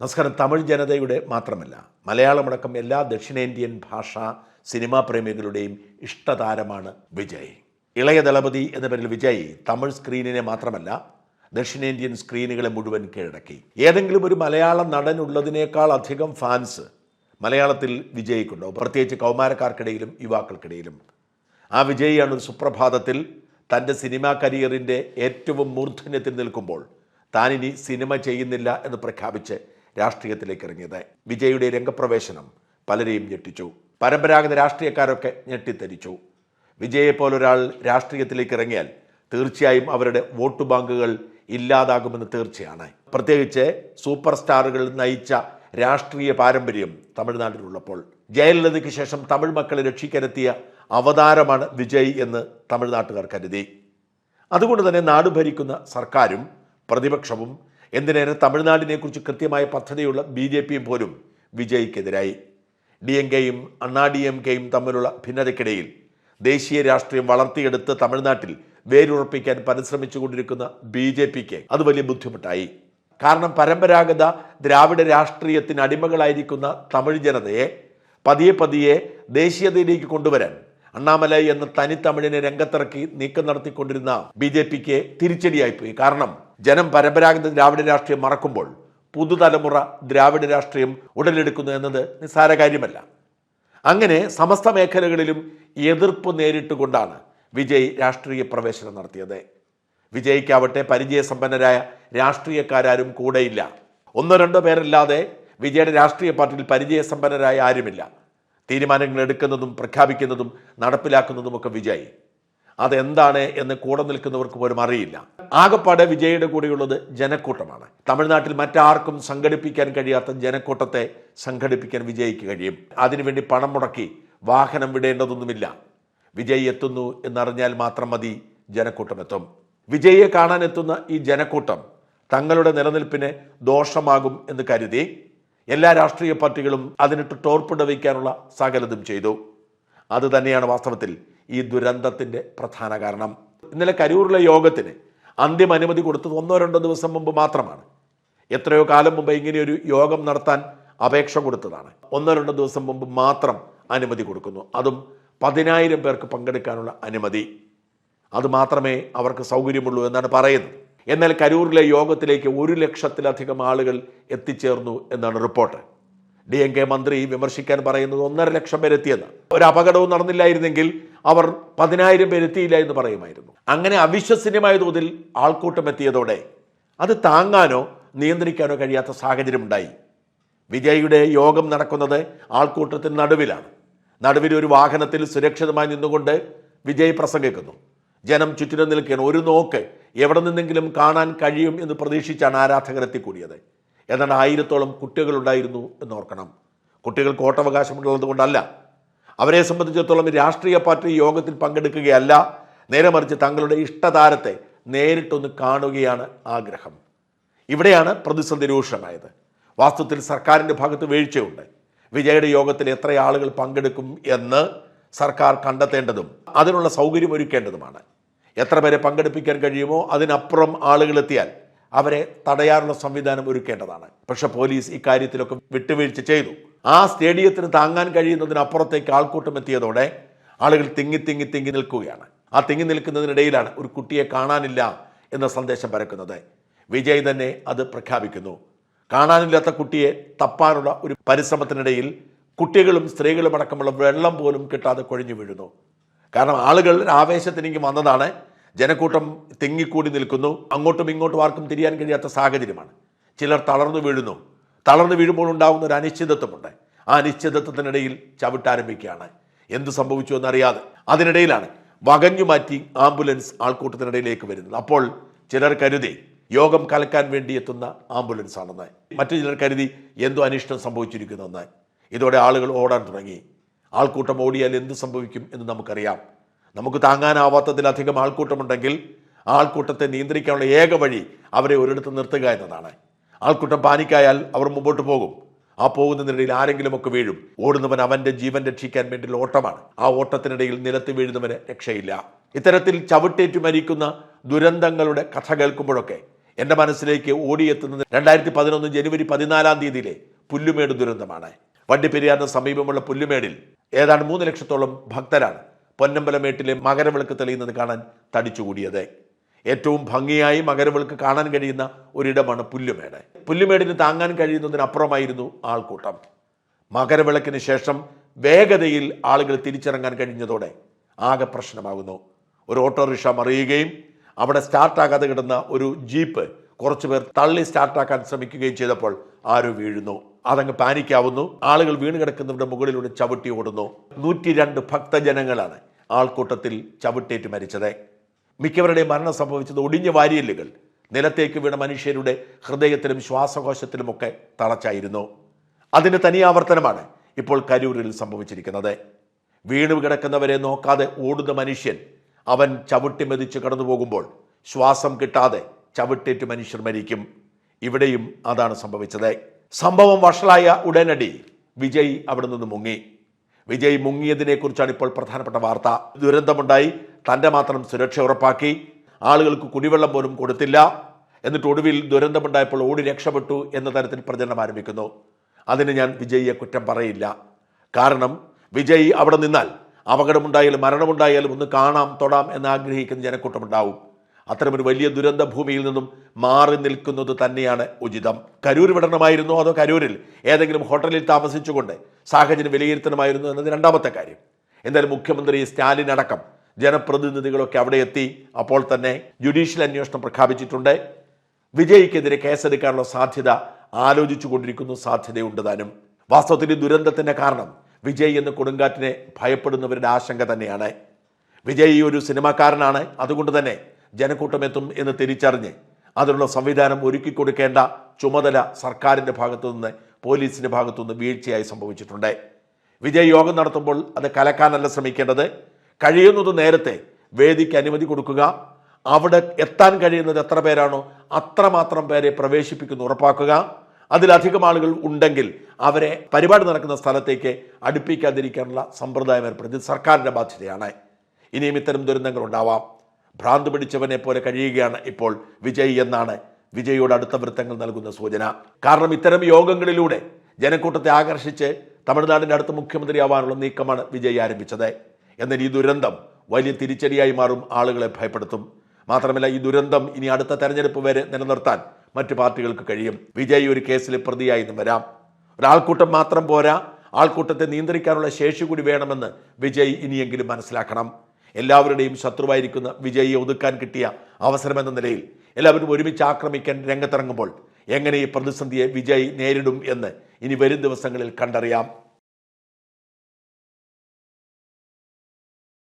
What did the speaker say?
നമസ്കാരം. തമിഴ് ജനതയുടെ മാത്രമല്ല മലയാളമടക്കം എല്ലാ ദക്ഷിണേന്ത്യൻ ഭാഷാ സിനിമാ പ്രേമികളുടെയും ഇഷ്ടതാരമാണ് വിജയ്. ഇളയ ദളപതി എന്ന പേരിൽ വിജയ് തമിഴ് സ്ക്രീനിനെ മാത്രമല്ല ദക്ഷിണേന്ത്യൻ സ്ക്രീനുകളെ മുഴുവൻ കീഴടക്കി. ഏതെങ്കിലും ഒരു മലയാള നടനുള്ളതിനേക്കാൾ അധികം ഫാൻസ് മലയാളത്തിൽ വിജയിക്കുണ്ടോ പ്രത്യേകിച്ച് കൗമാരക്കാർക്കിടയിലും യുവാക്കൾക്കിടയിലും. ആ വിജയിയാണ് ഒരു സുപ്രഭാതത്തിൽ തന്റെ സിനിമാ കരിയറിന്റെ ഏറ്റവും മൂർധന്യത്തിൽ നിൽക്കുമ്പോൾ താനിനി സിനിമ ചെയ്യുന്നില്ല എന്ന് പ്രഖ്യാപിച്ച് രാഷ്ട്രീയത്തിലേക്ക് ഇറങ്ങിയത്. വിജയുടെ രംഗപ്രവേശനം പലരെയും ഞെട്ടിച്ചു. പരമ്പരാഗത രാഷ്ട്രീയക്കാരൊക്കെ ഞെട്ടിത്തരിച്ചു. വിജയെ പോലൊരാൾ രാഷ്ട്രീയത്തിലേക്ക് ഇറങ്ങിയാൽ തീർച്ചയായും അവരുടെ വോട്ട് ബാങ്കുകൾ ഇല്ലാതാകുമെന്ന് തീർച്ചയാണ്. പ്രത്യേകിച്ച് സൂപ്പർ സ്റ്റാറുകൾ നയിച്ച രാഷ്ട്രീയ പാരമ്പര്യം തമിഴ്നാട്ടിലുള്ളപ്പോൾ. ജയലളിതയ്ക്ക് ശേഷം തമിഴ് മക്കളെ രക്ഷിക്കാനെത്തിയ അവതാരമാണ് വിജയ് എന്ന് തമിഴ്നാട്ടുകാർ കരുതി. അതുകൊണ്ട് തന്നെ നാട് ഭരിക്കുന്ന സർക്കാരും പ്രതിപക്ഷവും എന്തിനേറെ തമിഴ്നാടിനെക്കുറിച്ച് കൃത്യമായ പദ്ധതിയുള്ള ബി ജെ പിയും പോലും വിജയ്ക്കെതിരായി. ഡി എം കെയും അണ്ണാ ഡി എം കെയും തമ്മിലുള്ള ഭിന്നതയ്ക്കിടയിൽ ദേശീയ രാഷ്ട്രീയം വളർത്തിയെടുത്ത് തമിഴ്നാട്ടിൽ വേരുറപ്പിക്കാൻ പരിശ്രമിച്ചുകൊണ്ടിരിക്കുന്ന ബി ജെ പിക്ക് അത് വലിയ ബുദ്ധിമുട്ടായി. കാരണം പരമ്പരാഗത ദ്രാവിഡ രാഷ്ട്രീയത്തിന് അടിമകളായിരിക്കുന്ന തമിഴ് ജനതയെ പതിയെ പതിയെ ദേശീയതയിലേക്ക് കൊണ്ടുവരാൻ അണ്ണാമലൈ എന്ന തനിത്തമിഴിനെ രംഗത്തിറക്കി നീക്കം നടത്തിക്കൊണ്ടിരുന്ന ബി ജെ പിക്ക് തിരിച്ചടിയായിപ്പോയി. കാരണം ജനം പരമ്പരാഗത ദ്രാവിഡ രാഷ്ട്രീയം മറക്കുമ്പോൾ പുതുതലമുറ ദ്രാവിഡ രാഷ്ട്രീയം ഉടലെടുക്കുന്നു എന്നത് നിസ്സാര കാര്യമല്ല. അങ്ങനെ സമസ്ത മേഖലകളിലും എതിർപ്പ് നേരിട്ടുകൊണ്ടാണ് വിജയ് രാഷ്ട്രീയ പ്രവേശനം നടത്തിയത്. വിജയ്ക്കാവട്ടെ പരിചയസമ്പന്നരായ രാഷ്ട്രീയക്കാരും കൂടെയില്ല. ഒന്നോ രണ്ടോ പേരല്ലാതെ വിജയുടെ രാഷ്ട്രീയ പാർട്ടിയിൽ പരിചയസമ്പന്നരായ ആരുമില്ല. തീരുമാനങ്ങൾ എടുക്കുന്നതും പ്രഖ്യാപിക്കുന്നതും നടപ്പിലാക്കുന്നതുമൊക്കെ വിജയ്. അതെന്താണ് എന്ന് കൂടെ നിൽക്കുന്നവർക്ക് പോലും അറിയില്ല. ആകപ്പാടെ വിജയയുടെ കൂടെയുള്ളത് ജനക്കൂട്ടമാണ്. തമിഴ്നാട്ടിൽ മറ്റാർക്കും സംഘടിപ്പിക്കാൻ കഴിയാത്ത ജനക്കൂട്ടത്തെ സംഘടിപ്പിക്കാൻ വിജയിക്ക് കഴിയും. അതിനുവേണ്ടി പണം മുടക്കി വാഹനം വിടേണ്ടതൊന്നുമില്ല. വിജയ് എത്തുന്നു എന്നറിഞ്ഞാൽ മാത്രം മതി ജനക്കൂട്ടം എത്തും വിജയിയെ കാണാൻ എത്തുന്ന ഈ ജനക്കൂട്ടം തങ്ങളുടെ നിലനിൽപ്പിന് ദോഷമാകും എന്ന് കരുതി എല്ലാ രാഷ്ട്രീയ പാർട്ടികളും അതിനിട്ട് ടോർപ്പിട വയ്ക്കാനുള്ള സകലതും ചെയ്തു. അത് തന്നെയാണ് വാസ്തവത്തിൽ ഈ ദുരന്തത്തിന്റെ പ്രധാന കാരണം. ഇന്നലെ കരൂരിലെ യോഗത്തിന് അന്തിമ അനുമതി കൊടുത്തത് ഒന്നോ രണ്ടോ ദിവസം മുമ്പ് മാത്രമാണ്. എത്രയോ കാലം മുമ്പ് ഇങ്ങനെയൊരു യോഗം നടത്താൻ അപേക്ഷ കൊടുത്തതാണ്. ഒന്നോ രണ്ടോ ദിവസം മുമ്പ് മാത്രം അനുമതി കൊടുക്കുന്നു. അതും പതിനായിരം പേർക്ക് പങ്കെടുക്കാനുള്ള അനുമതി. അത് മാത്രമേ അവർക്ക് സൗകര്യമുള്ളൂ എന്നാണ് പറയുന്നത്. എന്നാൽ കരൂരിലെ യോഗത്തിലേക്ക് ഒരു ലക്ഷത്തിലധികം ആളുകൾ എത്തിച്ചേർന്നു എന്നാണ് റിപ്പോർട്ട്. ഡി എം കെ മന്ത്രി വിമർശിക്കാൻ പറയുന്നത് ഒന്നര ലക്ഷം പേരെത്തിയെന്ന്. ഒരു അപകടവും നടന്നില്ലായിരുന്നെങ്കിൽ അവർ പതിനായിരം പേരെത്തിയില്ല എന്ന് പറയുമായിരുന്നു. അങ്ങനെ അവിശ്വസനീയമായ തോതിൽ ആൾക്കൂട്ടം എത്തിയതോടെ അത് താങ്ങാനോ നിയന്ത്രിക്കാനോ കഴിയാത്ത സാഹചര്യമുണ്ടായി. വിജയിയുടെ യോഗം നടക്കുന്നത് ആൾക്കൂട്ടത്തിന് നടുവിലാണ്. നടുവിൽ ഒരു വാഹനത്തിൽ സുരക്ഷിതമായി നിന്നുകൊണ്ട് വിജയ് പ്രസംഗിക്കുന്നു. ജനം ചുറ്റിനും നിൽക്കുകയാണ്. ഒരു നോക്ക് എവിടെ നിന്നെങ്കിലും കാണാൻ കഴിയും എന്ന് പ്രതീക്ഷിച്ചാണ് ആരാധകർ എന്നാൽ ആയിരത്തോളം കുട്ടികളുണ്ടായിരുന്നു എന്ന് ഓർക്കണം കുട്ടികൾക്ക് വോട്ടവകാശമുള്ളത് കൊണ്ടല്ല അവരെ സംബന്ധിച്ചിടത്തോളം രാഷ്ട്രീയ പാർട്ടി യോഗത്തിൽ പങ്കെടുക്കുകയല്ല. നേരെ മറിച്ച് തങ്ങളുടെ ഇഷ്ടതാരത്തെ നേരിട്ടൊന്ന് കാണുകയാണ് ആഗ്രഹം. ഇവിടെയാണ് പ്രതിസന്ധി രൂക്ഷമായത്. വാസ്തവത്തിൽ സർക്കാരിന്റെ ഭാഗത്ത് വീഴ്ചയുണ്ട്. വിജയുടെ യോഗത്തിൽ എത്ര ആളുകൾ പങ്കെടുക്കും എന്ന് സർക്കാർ കണ്ടെത്തേണ്ടതും അതിനുള്ള സൗകര്യം ഒരുക്കേണ്ടതുമാണ്. എത്ര പേരെ പങ്കെടുപ്പിക്കാൻ കഴിയുമോ അതിനപ്പുറം ആളുകൾ എത്തിയാൽ അവരെ തടയാറുള്ള സംവിധാനം ഒരുക്കേണ്ടതാണ്. പക്ഷെ പോലീസ് ഇക്കാര്യത്തിലൊക്കെ വിട്ടുവീഴ്ച ചെയ്തു. ആ സ്റ്റേഡിയത്തിന് താങ്ങാൻ കഴിയുന്നതിനപ്പുറത്തേക്ക് ആൾക്കൂട്ടം എത്തിയതോടെ ആളുകൾ തിങ്ങി തിങ്ങി തിങ്ങി നിൽക്കുകയാണ്. ആ തിങ്ങി നിൽക്കുന്നതിനിടയിലാണ് ഒരു കുട്ടിയെ കാണാനില്ല എന്ന സന്ദേശം പരക്കുന്നത്. വിജയ് തന്നെ അത് പ്രഖ്യാപിക്കുന്നു. കാണാനില്ലാത്ത കുട്ടിയെ തപ്പാനുള്ള ഒരു പരിശ്രമത്തിനിടയിൽ കുട്ടികളും സ്ത്രീകളും അടക്കമുള്ള വെള്ളം പോലും കിട്ടാതെ കൊഴിഞ്ഞു വീഴുന്നു. കാരണം ആളുകൾ ആവേശത്തിനെങ്കിൽ വന്നതാണ്. ജനക്കൂട്ടം തിങ്ങിക്കൂടി നിൽക്കുന്നു. അങ്ങോട്ടും ഇങ്ങോട്ടും ആർക്കും തിരിയാൻ കഴിയാത്ത സാഹചര്യമാണ്. ചിലർ തളർന്നു വീഴുന്നു. തളർന്നു വീഴുമ്പോൾ ഉണ്ടാകുന്ന ഒരു അനിശ്ചിതത്വമുണ്ട്. ആ അനിശ്ചിതത്വത്തിനിടയിൽ ചവിട്ടാരംഭിക്കുകയാണ് എന്ത് സംഭവിച്ചു എന്നറിയാതെ അതിനിടയിലാണ് വകഞ്ഞു മാറ്റി ആംബുലൻസ് ആൾക്കൂട്ടത്തിനിടയിലേക്ക് വരുന്നത്. അപ്പോൾ ചിലർ കരുതി യോഗം കലക്കാൻ വേണ്ടി എത്തുന്ന ആംബുലൻസ് ആണെന്ന് മറ്റു ചിലർ കരുതി എന്തോ അനിഷ്ടം സംഭവിച്ചിരിക്കുന്നെന്ന് ഇതോടെ ആളുകൾ ഓടാൻ തുടങ്ങി. ആൾക്കൂട്ടം ഓടിയാൽ എന്ത് സംഭവിക്കും എന്ന് നമുക്കറിയാം. നമുക്ക് താങ്ങാനാവാത്തതിലധികം ആൾക്കൂട്ടമുണ്ടെങ്കിൽ ആൾക്കൂട്ടത്തെ നിയന്ത്രിക്കാനുള്ള ഏക വഴി അവരെ ഒരിടത്ത് നിർത്തുക എന്നതാണ്. ആൾക്കൂട്ടം പാനിക്കായാൽ അവർ മുമ്പോട്ട് പോകും. ആ പോകുന്നതിനിടയിൽ ആരെങ്കിലുമൊക്കെ വീഴും. ഓടുന്നവൻ അവന്റെ ജീവൻ രക്ഷിക്കാൻ വേണ്ടിയുള്ള ഓട്ടമാണ്. ആ ഓട്ടത്തിനിടയിൽ നിലത്ത് വീഴുന്നവന് രക്ഷയില്ല. ഇത്തരത്തിൽ ചവിട്ടേറ്റു മരിക്കുന്ന ദുരന്തങ്ങളുടെ കഥ കേൾക്കുമ്പോഴൊക്കെ എന്റെ മനസ്സിലേക്ക് ഓടിയെത്തുന്നത് രണ്ടായിരത്തി പതിനൊന്ന് ജനുവരി പതിനാലാം തീയതിയിലെ പുല്ലുമേട് ദുരന്തമാണ്. വണ്ടിപ്പെരിയാറിന് സമീപമുള്ള പുല്ലുമേടിൽ ഏതാണ്ട് മൂന്ന് ലക്ഷത്തോളം ഭക്തരാണ് പൊന്നമ്പലമേട്ടിലെ മകരവിളക്ക് തെളിയുന്നത് കാണാൻ തടിച്ചുകൂടിയത്. ഏറ്റവും ഭംഗിയായി മകരവിളക്ക് കാണാൻ കഴിയുന്ന ഒരിടമാണ് പുല്ലുമേട്. പുല്ലുമേടിന് താങ്ങാൻ കഴിയുന്നതിനപ്പുറമായിരുന്നു ആൾക്കൂട്ടം. മകരവിളക്കിന് ശേഷം വേഗതയിൽ ആളുകൾ തിരിച്ചിറങ്ങാൻ കഴിഞ്ഞതോടെ ആകെ പ്രശ്നമാകുന്നു. ഒരു ഓട്ടോറിക്ഷ മറിയുകയും അവിടെ സ്റ്റാർട്ടാകാതെ കിടന്ന ഒരു ജീപ്പ് കുറച്ചുപേർ തള്ളി സ്റ്റാർട്ടാക്കാൻ ശ്രമിക്കുകയും ചെയ്തപ്പോൾ ആരോ വീഴുന്നു. അതങ്ങ് പാനിക്കാവുന്നു. ആളുകൾ വീണ് കിടക്കുന്നവരുടെ മുകളിലൂടെ ചവിട്ടി ഓടുന്നു. നൂറ്റി രണ്ട് ഭക്തജനങ്ങളാണ് ആൾക്കൂട്ടത്തിൽ ചവിട്ടേറ്റ് മരിച്ചത്. മിക്കവരുടെ മരണം സംഭവിച്ചത് ഒടിഞ്ഞ വാരിയല്ലുകൾ. നിലത്തേക്ക് വീണ മനുഷ്യരുടെ ഹൃദയത്തിലും ശ്വാസകോശത്തിലുമൊക്കെ തളച്ചായിരുന്നു. അതിന്റെ തനിയാവർത്തനമാണ് ഇപ്പോൾ കരൂരിൽ സംഭവിച്ചിരിക്കുന്നത്. വീണു കിടക്കുന്നവരെ നോക്കാതെ ഓടുന്ന മനുഷ്യൻ അവൻ ചവിട്ടി മെതിച്ച് കടന്നു പോകുമ്പോൾ ശ്വാസം കിട്ടാതെ ചവിട്ടേറ്റ് മനുഷ്യർ മരിക്കും. ഇവിടെയും അതാണ് സംഭവിച്ചത്. സംഭവം വഷളായ ഉടനടി വിജയ് അവിടെ നിന്ന് മുങ്ങി. വിജയ് മുങ്ങിയതിനെ കുറിച്ചാണ് ഇപ്പോൾ പ്രധാനപ്പെട്ട വാർത്ത. ദുരന്തമുണ്ടായി. തന്റെ മാത്രം സുരക്ഷ ഉറപ്പാക്കി. ആളുകൾക്ക് കുടിവെള്ളം പോലും കൊടുത്തില്ല. എന്നിട്ട് ഒടുവിൽ ദുരന്തമുണ്ടായപ്പോൾ ഓടി രക്ഷപ്പെട്ടു എന്ന തരത്തിൽ പ്രചരണം ആരംഭിക്കുന്നു. അതിന് ഞാൻ വിജയിയെ കുറ്റം പറയില്ല. കാരണം വിജയ് അവിടെ നിന്നാൽ അപകടമുണ്ടായാലും മരണമുണ്ടായാലും ഒന്ന് കാണാം തൊടാം എന്ന് ആഗ്രഹിക്കുന്ന ജനക്കൂട്ടമുണ്ടാവും. അത്തരമൊരു വലിയ ദുരന്ത ഭൂമിയിൽ നിന്നും മാറി നിൽക്കുന്നത് തന്നെയാണ് ഉചിതം. കരൂർ വിടണമായിരുന്നോ അതോ കരൂരിൽ ഏതെങ്കിലും ഹോട്ടലിൽ താമസിച്ചുകൊണ്ട് സാഹചര്യം വിലയിരുത്തണമായിരുന്നു എന്നത് രണ്ടാമത്തെ കാര്യം. എന്തായാലും മുഖ്യമന്ത്രി സ്റ്റാലിൻ അടക്കം ജനപ്രതിനിധികളൊക്കെ അവിടെ എത്തി അപ്പോൾ തന്നെ ജുഡീഷ്യൽ അന്വേഷണം പ്രഖ്യാപിച്ചിട്ടുണ്ട്. വിജയ്ക്കെതിരെ കേസെടുക്കാനുള്ള സാധ്യത ആലോചിച്ചു കൊണ്ടിരിക്കുന്നു സാധ്യതയുണ്ട് താനും. വാസ്തവത്തിൽ ദുരന്തത്തിന്റെ കാരണം വിജയ് എന്ന കൊടുങ്കാറ്റിനെ ഭയപ്പെടുന്നവരുടെ ആശങ്ക തന്നെയാണ്. വിജയ് ഒരു സിനിമാക്കാരനാണ്. അതുകൊണ്ട് തന്നെ ജനക്കൂട്ടം എത്തും എന്ന് തിരിച്ചറിഞ്ഞ് അതിനുള്ള സംവിധാനം ഒരുക്കി കൊടുക്കേണ്ട ചുമതല സർക്കാരിന്റെ ഭാഗത്തുനിന്ന് പോലീസിന്റെ ഭാഗത്തു നിന്ന് വീഴ്ചയായി സംഭവിച്ചിട്ടുണ്ട്. വിജയ് യോഗം നടത്തുമ്പോൾ അത് കലക്കാനല്ല ശ്രമിക്കേണ്ടത്. കഴിയുന്നത് നേരത്തെ വേദിക്ക് അനുമതി കൊടുക്കുക. അവിടെ എത്താൻ കഴിയുന്നത് എത്ര പേരാണോ അത്രമാത്രം പേരെ പ്രവേശിപ്പിക്കുന്നു ഉറപ്പാക്കുക. അതിലധികം ആളുകൾ ഉണ്ടെങ്കിൽ അവരെ പരിപാടി നടക്കുന്ന സ്ഥലത്തേക്ക് അടുപ്പിക്കാതിരിക്കാനുള്ള സമ്പ്രദായം ഏർപ്പെടുത്തി സർക്കാരിന്റെ ബാധ്യതയാണ്. ഇനിയും ഇത്തരം ദുരന്തങ്ങൾ ഉണ്ടാവാം. ഭ്രാന്ത് പിടിച്ചവനെ പോലെ കഴിയുകയാണ് ഇപ്പോൾ വിജയ് എന്നാണ് വിജയോട് അടുത്ത വൃത്തങ്ങൾ നൽകുന്ന സൂചന. കാരണം ഇത്തരം യോഗങ്ങളിലൂടെ ജനക്കൂട്ടത്തെ ആകർഷിച്ച് തമിഴ്നാടിന്റെ അടുത്ത മുഖ്യമന്ത്രിയാവാനുള്ള നീക്കമാണ് വിജയ് ആരംഭിച്ചത്. എന്നാൽ ഈ ദുരന്തം വലിയ തിരിച്ചടിയായി മാറും ആളുകളെ ഭയപ്പെടുത്തും. മാത്രമല്ല ഈ ദുരന്തം ഇനി അടുത്ത തെരഞ്ഞെടുപ്പ് വരെ നിലനിർത്താൻ മറ്റു പാർട്ടികൾക്ക് കഴിയും. വിജയ് ഒരു കേസിൽ പ്രതിയായി നിന്നും വരാം. ഒരാൾക്കൂട്ടം മാത്രം പോരാ ആൾക്കൂട്ടത്തെ നിയന്ത്രിക്കാനുള്ള ശേഷി കൂടി വേണമെന്ന് വിജയ് ഇനിയെങ്കിലും മനസ്സിലാക്കണം. എല്ലാവരുടെയും ശത്രുവായിരിക്കുന്ന വിജയിയെ ഒതുക്കാൻ കിട്ടിയ അവസരമെന്ന നിലയിൽ എല്ലാവരും ഒരുമിച്ച് ആക്രമിക്കാൻ രംഗത്തിറങ്ങുമ്പോൾ എങ്ങനെ ഈ പ്രതിസന്ധിയെ വിജയ് നേരിടും എന്ന് ഇനി വരും ദിവസങ്ങളിൽ കണ്ടറിയാം.